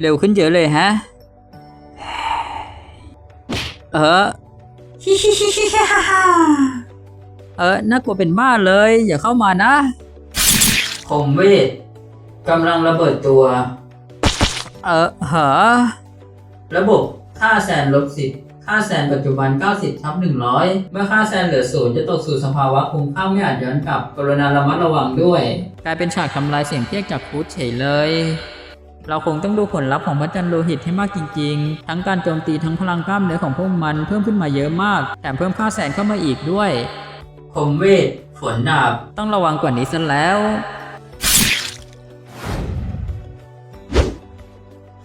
เร็วขึ้นเยอะเลยฮะ เออเออน่ากลัวเป็นบ้าเลย อย่าเข้ามานะ คมเวทกำลังระเบิดตัว เออเหรอระบบค่าแซนลบสิบค่าแซนปัจจุบัน 90ทับ100 เมื่อค่าแซนเหลือศูนย์จะตกสู่สภาวะคงข้ามไม่อาจย้อนกลับ กรุณาระมัดระวังด้วย กลายเป็นฉากทำลายเสียงเพียกจากฟูดเฉยเลย เราคงต้องดูผลลัพธ์ของพระจันทร์โลหิตให้มากจริง ๆ ทั้งการโจมตีทั้งพลังกล้ามเนื้อของพวกมันเพิ่มขึ้นมาเยอะมาก แถมเพิ่มค่าแสนเข้ามาอีกด้วย คมเวท ฝนดาบ ต้องระวังกว่านี้ซะแล้ว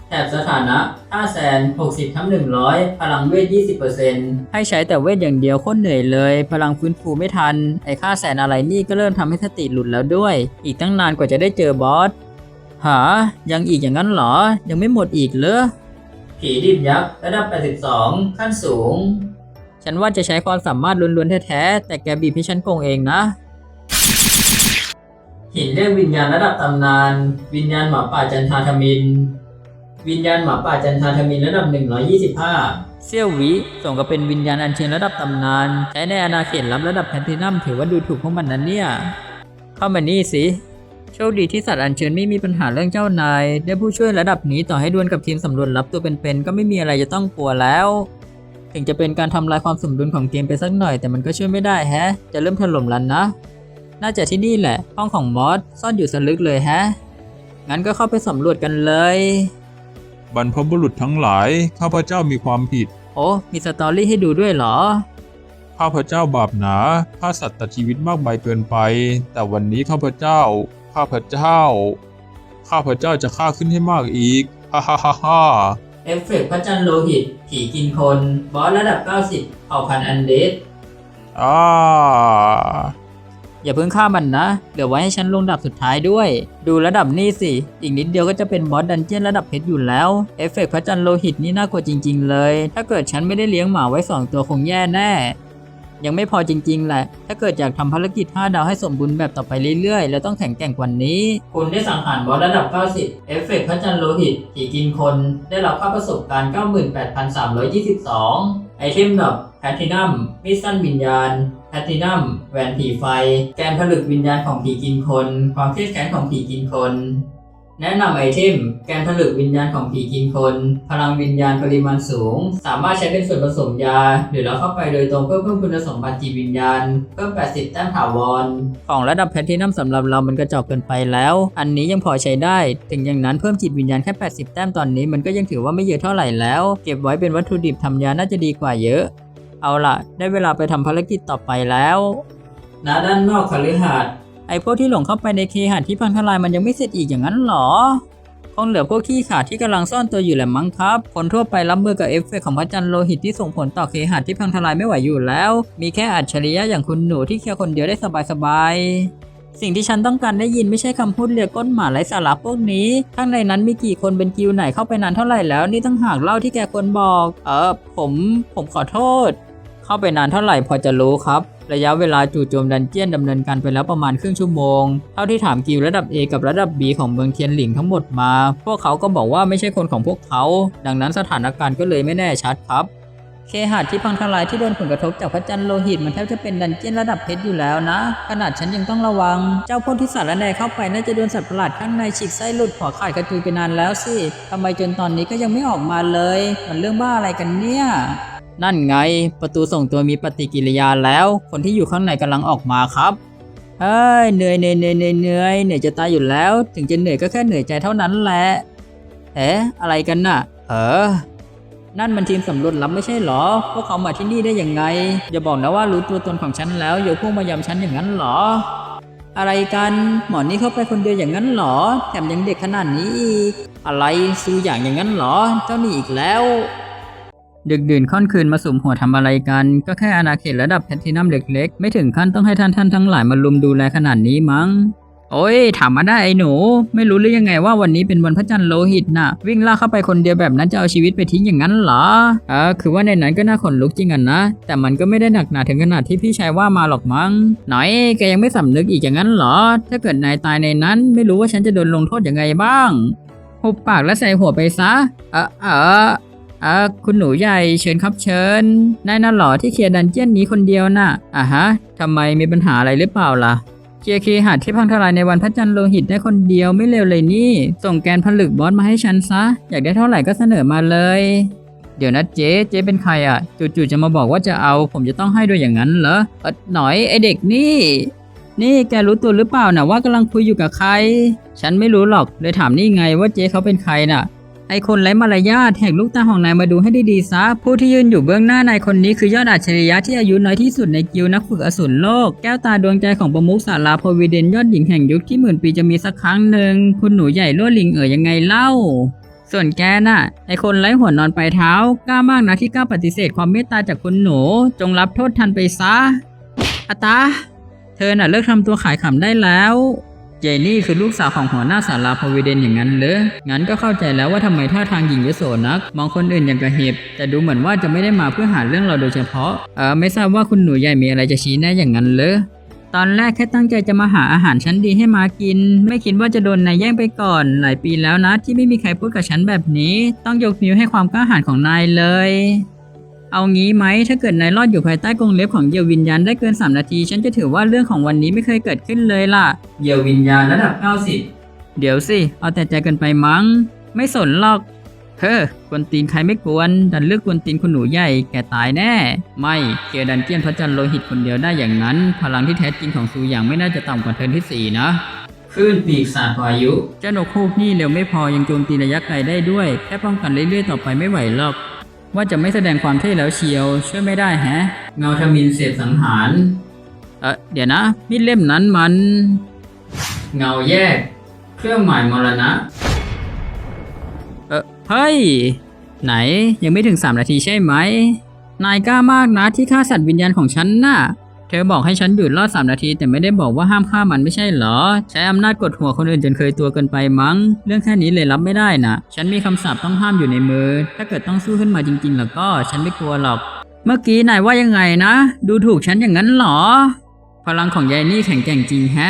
แถบสถานะค่าแสน60ทั้ง100 พลังเวท 20%ให้ใช้แต่เวทอย่างเดียวโคตรเหนื่อยเลย พลังฟื้นฟูไม่ทัน ไอ้ค่าแสนอะไรนี่ก็เริ่มทำให้สติหลุดแล้วด้วย อีกตั้งนานกว่าจะได้เจอบอส หา ยังอีกอย่างนั้นเหรอ ยังไม่หมดอีกเหรอ ผีดิบยักษ์ระดับ 82 ขั้นสูง ฉันว่าจะใช้ความสามารถล้วนๆแท้ๆ แต่แกบีบให้ฉันโกงเองนะ หินเรียกวิญญาณระดับตำนาน วิญญาณหมาป่าจันทาธมิน วิญญาณหมาป่าจันทาธมินระดับ 125 เซี่ยววิส่งกับเป็นวิญญาณอัญเชิญระดับตำนาน ใช้ในอาณาเขตลับระดับแพลนตินัมถือว่าดูถูกพวกมันนั้นเนี่ย เข้ามานี่สิ โชคดีที่สัตว์อัญเชิญไม่มีปัญหาเรื่องเจ้านาย ได้ผู้ช่วยระดับนี้ต่อให้ดวลกับทีมสำรวจลับตัวเป็นๆก็ไม่มีอะไรจะต้องกลัวแล้ว ถึงจะเป็นการทำลายความสมดุลของเกมไปสักหน่อย แต่มันก็ช่วยไม่ได้แฮะ จะเริ่มถล่มลันนะ น่าจะที่นี่แหละ ห้องของมอสซ่อนอยู่สลึกเลยแฮะ งั้นก็เข้าไปสำรวจกันเลย บรรพบุรุษทั้งหลาย ข้าพเจ้ามีความผิด โอ้ มีสตอรี่ให้ดูด้วยเหรอข้าพเจ้าบาปหนาฆ่าสัตว์ตัดชีวิตมากไปเกินไป แต่วันนี้ข้าพเจ้า ข้าพเจ้า ข้าพเจ้าจะฆ่าขึ้นให้มากอีก ฮ่าฮ่าฮ่าฮ่าเอฟเฟกต์พระจันทร์โลหิต ผีกินคน บอสระดับ 90เผ่าพันธุ์อันเดดอ่าอย่าเพิ่งฆ่ามันนะ เดี๋ยวไว้ให้ฉันลงดับสุดท้ายด้วย ดูระดับนี่สิ อีกนิดเดียวก็จะเป็นบอสดันเจียนระดับเพชรอยู่แล้ว เอฟเฟกต์พระจันทร์โลหิตนี่น่ากลัวจริง ๆ เลย ถ้าเกิดฉันไม่ได้เลี้ยงหมาไว้2ตัวคงแย่แน่ ยังไม่พอจริงๆแหละ ถ้าเกิดอยากทำภารกิจ 5 ดาวให้สมบูรณ์แบบต่อไปเรื่อยๆ แล้วต้องแข็งแกร่งกว่านี้ คุณได้สังหารบอสระดับ 90 เอฟเฟกต์พระจันทร์โลหิตผีกินคน ได้รับค่าประสบการณ์ 98,322 ไอเทมดอกแพทินัมมิสซันวิญญาณแพทินัมแหวนผีไฟ แกนผลึกวิญญาณของผีกินคน ความเครียดแค้นของผีกินคน แนะนำไอเทมแกนผลึกวิญญาณของผีกินคน พลังวิญญาณปริมาณสูง สามารถใช้เป็นส่วนผสมยา หรือเราเข้าไปโดยตรงเพื่อเพิ่มคุณสมบัติจิตวิญญาณ เพิ่ม 80 แต้มถาวร ของระดับแพลทินัมสำหรับเรามันกระจอกเกินไปแล้ว อันนี้ยังพอใช้ได้ ถึงอย่างนั้นเพิ่มจิตวิญญาณแค่ 80 แต้มตอนนี้มันก็ยังถือว่าไม่เยอะเท่าไหร่แล้ว เก็บไว้เป็นวัตถุดิบทำยาน่าจะดีกว่าเยอะ เอาล่ะ ได้เวลาไปทำภารกิจต่อไปแล้วณด้านนอกคฤหาสน์ ไอพวกที่หลงเข้าไปในเคหะที่พังทลายมันยังไม่เสร็จอีกอย่างนั้นหรอ คงเหลือพวกขี้ขาดที่กำลังซ่อนตัวอยู่แหละมั้งครับ คนทั่วไปรับมือกับเอฟเฟกต์ของพระจันทร์โลหิตที่ส่งผลต่อเคหะที่พังทลายไม่ไหวอยู่แล้ว มีแค่อัจฉริยะอย่างคุณหนูที่เคลียร์คนเดียวได้สบายๆ สิ่งที่ฉันต้องการได้ยินไม่ใช่คำพูดเรียกก้นหมาไร้สาระพวกนี้ ข้างในนั้นมีกี่คนเป็นกิวไหนเข้าไปนานเท่าไหร่แล้วนี่ต้องหากเล่าที่แกควรบอก เออผม ผมขอโทษ เข้าไปนานเท่าไหร่พอจะรู้ครับ ระยะเวลาจู่โจมดันเจียนดำเนินการไปแล้วประมาณครึ่งชั่วโมง เท่าที่ถามกิลระดับ A กับระดับ B ของเมืองเทียนหลิงทั้งหมดมา พวกเขาก็บอกว่าไม่ใช่คนของพวกเขา ดังนั้นสถานการณ์ก็เลยไม่แน่ชัดครับเคหะที่พังทลายที่โดนผลกระทบจากพระจันทร์โลหิตมันแทบจะเป็นดันเจียนระดับเพชรอยู่แล้วนะ ขนาดฉันยังต้องระวัง เจ้าพวกที่สารแหนเข้าไปน่าจะโดนสัตว์ประหลาดข้างในฉีกไส้หลุดหัวขาดกระจุยไปนานแล้วสิทำไมจนตอนนี้ก็ยังไม่ออกมาเลย มันเรื่องบ้าอะไรกันเนี่ย นั่นไง ประตูส่งตัวมีปฏิกิริยาแล้ว คนที่อยู่ข้างในกำลังออกมาครับเฮ้ยเหนื่อยเหนื่อยเหนื่อยเหนื่อยเหนื่อยเหนื่อยจะตายอยู่แล้ว ถึงจะเหนื่อยก็แค่เหนื่อยใจเท่านั้นแหละเอ๊ะอะไรกันน่ะ เออ นั่นมันทีมสำรวจลับไม่ใช่หรอ พวกเขามาที่นี่ได้ยังไง อย่าบอกนะว่ารู้ตัวตนของฉันแล้วอย่าพวกมายำฉันอย่างนั้นหรอ อะไรกัน หมอนี่เข้าไปคนเดียวอย่างนั้นหรอ แถมยังเด็กขนาดนี้อีก อะไรซื้อย่างอย่างนั้นหรอ เจ้านี่อีกแล้ว ดึกดื่นค่อนคืนมาสุมหัวทำอะไรกัน ก็แค่อาณาเขตระดับแพทินัมเล็กๆ ไม่ถึงขั้นต้องให้ท่านท่านทั้งหลายมาลุมดูแลขนาดนี้มั้ง โอ้ยถามมาได้ไอ้หนู ไม่รู้หรือยังไงว่าวันนี้เป็นวันพระจันทร์โลหิตน่ะ วิ่งล่าเข้าไปคนเดียวแบบนั้นจะเอาชีวิตไปทิ้งอย่างนั้นเหรอเออคือว่าในนั้นก็น่าขนลุกจริงอะนะ แต่มันก็ไม่ได้หนักหนาถึงขนาดที่พี่ชายว่ามาหรอกมั้งหน่อยแกยังไม่สำนึกอีกอย่างนั้นเหรอ ถ้าเกิดนายตายในนั้น ไม่รู้ว่าฉันจะโดนลงโทษยังไงบ้างหุบปากและใส่หัวไปซะ เออเออ เออคุณหนูใหญ่เชิญครับเชิญนายน่าหล่อที่เคลียร์ดันเจี้ยนนี้คนเดียวน่ะอะฮะทำไมมีปัญหาอะไรหรือเปล่าล่ะเคลียร์คีย์หาดที่พังทลายในวันพระจันทร์โลหิตได้คนเดียวไม่เร็วเลยนี่ ส่งแกนผลึกบอสมาให้ฉันซะ อยากได้เท่าไหร่ก็เสนอมาเลย เดี๋ยวนะเจ๊เจ๊เป็นใครอะ จู่ๆจะมาบอกว่าจะเอา ผมจะต้องให้ด้วยอย่างนั้นเหรออหน่อยไอเด็กนี่ นี่แกรู้ตัวหรือเปล่านะว่ากำลังคุยอยู่กับใคร ฉันไม่รู้หรอกเลยถามนี่ไงว่าเจ๊เขาเป็นใครน่ะ ไอคนไร้มารยาทแหกลูกตาของนายมาดูให้ดีๆซะ ผู้ที่ยืนอยู่เบื้องหน้านายคนนี้คือยอดอัจฉริยะที่อายุน้อยที่สุดในกิลด์นักฝึกอสูรโลก แก้วตาดวงใจของประมุขสาราโพวิเดนยอดหญิงแห่งยุคที่หมื่นปีจะมีสักครั้งหนึ่ง คุณหนูใหญ่ล่วลิงเอ๋ยยังไงเล่า ส่วนแกน่ะ ไอคนไร้หัวนอนปลายเท้า กล้ามากนะที่กล้าปฏิเสธความเมตตาจากคุณหนู จงรับโทษทันไปซะอาตา เธอน่ะเลิกทำตัวขายขำได้แล้ว เจนี่คือลูกสาวของหัวหน้าสาราพวิเดนอย่างนั้นเหรอ งั้นก็เข้าใจแล้วว่าทำไมท่าทางหญิงยโสนัก มองคนอื่นอย่างกระเห็บ แต่ดูเหมือนว่าจะไม่ได้มาเพื่อหาเรื่องเราโดยเฉพาะ เออไม่ทราบว่าคุณหนูใหญ่มีอะไรจะชี้แน่อย่างนั้นเหรอ ตอนแรกแค่ตั้งใจจะมาหาอาหารชั้นดีให้มากิน ไม่คิดว่าจะโดนนายแย่งไปก่อน หลายปีแล้วนะที่ไม่มีใครพูดกับฉันแบบนี้ ต้องยกนิ้วให้ความกล้าหาญของนายเลย เอางี้ไหมถ้าเกิดนายรอดอยู่ภายใต้กรงเล็บของเหยี่ยววิญญาณได้เกิน 3 นาที ฉันจะถือว่าเรื่องของวันนี้ไม่เคยเกิดขึ้นเลยล่ะ เหยี่ยววิญญาณระดับ 90 เดี๋ยวสิ เอาแต่ใจเกินไปมั้ง ไม่สนหรอก เฮ้อกวนตีนใครไม่กวน ดันเลือกกวนตีนคุณหนูใหญ่ แกตายแน่ ไม่เกียร์ดันเจียนพระจันทร์โลหิตคนเดียวได้อย่างนั้น พลังที่แท้จริงของซูอย่างไม่น่าจะต่ำกว่าเทิร์นที่สี่นะคลื่นปีกสาดพายุ เจ้านกฮูกนี่เร็วไม่พอยังโจมตีระยะไกลได้ด้วย แค่ป้องกันเรื่อยๆต่อไปไม่ไหวหรอก ว่าจะไม่แสดงความเท่แล้วเชียว ช่วยไม่ได้แฮะ เงาทมินเสพสังหาร เออเดี๋ยวนะ มีดเล่มนั้นมัน เงาแยก เครื่องหมายมรณะ เออเฮ้ย ไหนยังไม่ถึง 3 นาทีใช่ไหม นายกล้ามากนะที่ฆ่าสัตว์วิญญาณของฉันน่ะ เธอบอกให้ฉันหยุดรอด3นาที แต่ไม่ได้บอกว่าห้ามฆ่ามันไม่ใช่เหรอ ใช้อำนาจกดหัวคนอื่นจนเคยตัวเกินไปมั้ง เรื่องแค่นี้เลยรับไม่ได้นะ ฉันมีคำสาปต้องห้ามอยู่ในมือ ถ้าเกิดต้องสู้ขึ้นมาจริง ๆ แล้วก็ฉันไม่กลัวหรอก เมื่อกี้นายว่ายังไงนะ ดูถูกฉันอย่างนั้นเหรอ พลังของยายนี่แข็งแกร่งจริงแฮะ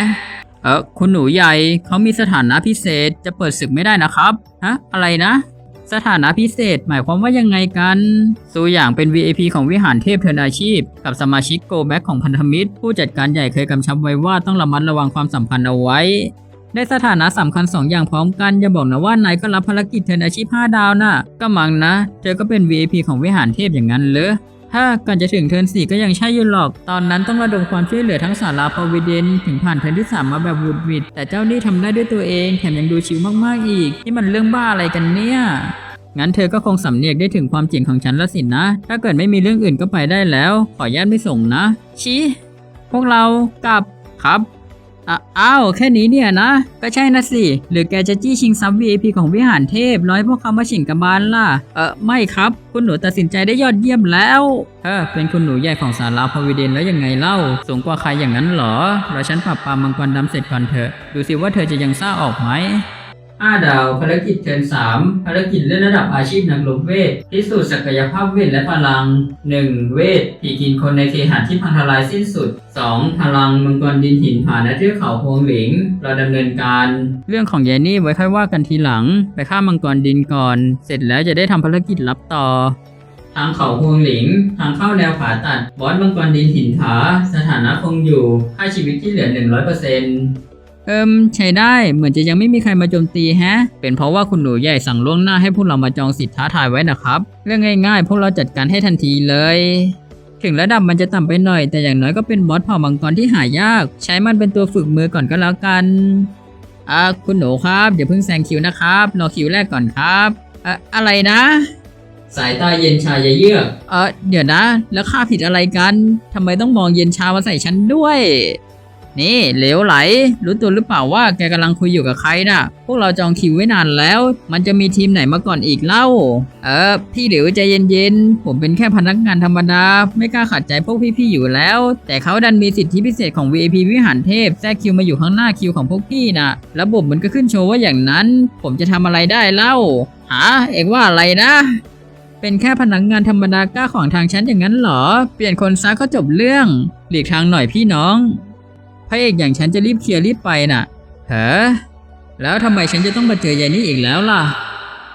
เออคุณหนูใหญ่เขามีสถานะพิเศษจะเปิดศึกไม่ได้นะครับ ฮะ อะไรนะ สถานะพิเศษหมายความว่ายังไงกันซูอย่างเป็น VAP ของวิหารเทพเทินอาชีพ กับสมาชิกโกแบ็กของพันธมิตร ผู้จัดการใหญ่เคยกำชับไว้ว่าต้องระมัดระวังความสัมพันธ์เอาไว้ ได้สถานะสำคัญ2ออย่างพร้อมกันอย่าบอกนะว่านายก็รับภารกิจเทินอาชีพ5ดาวนะ่ะก็มังนะ เธอก็เป็น VAP ของวิหารเทพอย่างนั้นเลย ถ้าก่อนจะถึงเทิร์น4ก็ยังใช่อยู่หรอก ตอนนั้นต้องระดมความช่วยเหลือทั้งสาราพอวิเดนถึงผ่านเทิร์นที่สามมาแบบวุดวิดแต่เจ้านี่ทำได้ด้วยตัวเองแถมยังดูชิวมากๆอีกที่มันเรื่องบ้าอะไรกันเนี่ยงั้นเธอก็คงสำเนียกได้ถึงความเจ๋งของฉันละสินนะ ถ้าเกิดไม่มีเรื่องอื่นก็ไปได้แล้ว ขอญาตไม่ส่งนะ ชี้ พวกเรากลับครับ เอ้าวแค่นี้เนี่ยนะ ก็ใช่นะสิ หรือแกจะจี้ชิงทรัพย์ VIP ของวิหารเทพร้อยพวกเขามาฉิงกบาลล่ะ เออไม่ครับ คุณหนูตัดสินใจได้ยอดเยี่ยมแล้วเออเป็นคุณหนูใหญ่ของสาราพวิเดนแล้วยังไงเล่า สูงกว่าใครอย่างนั้นเหรอ เราฉันปรับปรามมังกรดำเสร็จก่อนเถอะ ดูสิว่าเธอจะยังซ่าออกไหม ห้าดาว ภารกิจเทิร์นสามภารกิจเลื่อนระดับอาชีพนักรบเวทพิสูจน์ศักยภาพเวทและพลัง 1. เวทผีกินคนในเคหะที่พังทลายสิ้นสุด 2. พลังมังกรดินหินผ่านและเทือกเขาพวงหลิง เราดำเนินการ เรื่องของยายนี่ไว้ค่อยว่ากันทีหลัง ไปฆ่ามังกรดินก่อน เสร็จแล้วจะได้ทำภารกิจลับต่อทางเขาพวงหลิง ทางเข้าแนวผาตัด บอสมังกรดินหินผา สถานะคงอยู่ ค่าชีวิตที่เหลือ 100%เเอิมใช้ได้เหมือนจะยังไม่มีใครมาโจมตีแฮะ เป็นเพราะว่าคุณหนูใหญ่สั่งล่วงหน้าให้พวกเรามาจองสิทธิ์ท้าทายไว้นะครับ เรื่องง่ายๆ พวกเราจัดการให้ทันทีเลย ถึงระดับมันจะต่ำไปหน่อย แต่อย่างน้อยก็เป็นบอสเผ่ามังกรที่หายาก ใช้มันเป็นตัวฝึกมือก่อนก็แล้วกันอ่าคุณหนูครับอย่าเพิ่งแซงคิวนะครับรอคิวแรกก่อนครับอะอะไรนะ สายตาเย็นชาเยือกเออเดี๋ยวนะ แล้วข้าผิดอะไรกันทำไมต้องมองเย็นชามาใส่ฉันด้วย นี่เหลวไหล รู้ตัวหรือเปล่าว่าแกกำลังคุยอยู่กับใครน่ะ พวกเราจองคิวไว้นานแล้ว มันจะมีทีมไหนมาก่อนอีกเล่า เออ พี่เหลวใจเย็นๆ ผมเป็นแค่พนักงานธรรมดา ไม่กล้าขัดใจพวกพี่ๆอยู่แล้ว แต่เขาดันมีสิทธิพิเศษของ VIP วิหารเทพแทรกคิวมาอยู่ข้างหน้าคิวของพวกพี่น่ะ ระบบมันก็ขึ้นโชว์ว่าอย่างนั้น ผมจะทำอะไรได้เล่า หา เอกว่าอะไรนะเป็นแค่พนักงานธรรมดากล้าขวางทางฉันอย่างนั้นเหรอ เปลี่ยนคนซะก็จบเรื่อง หลีกทางหน่อยพี่น้อง พระเอกอย่างฉันจะรีบเคลียร์รีบไปน่ะเฮ้อแล้วทำไมฉันจะต้องมาเจอยายนี่อีกแล้วล่ะ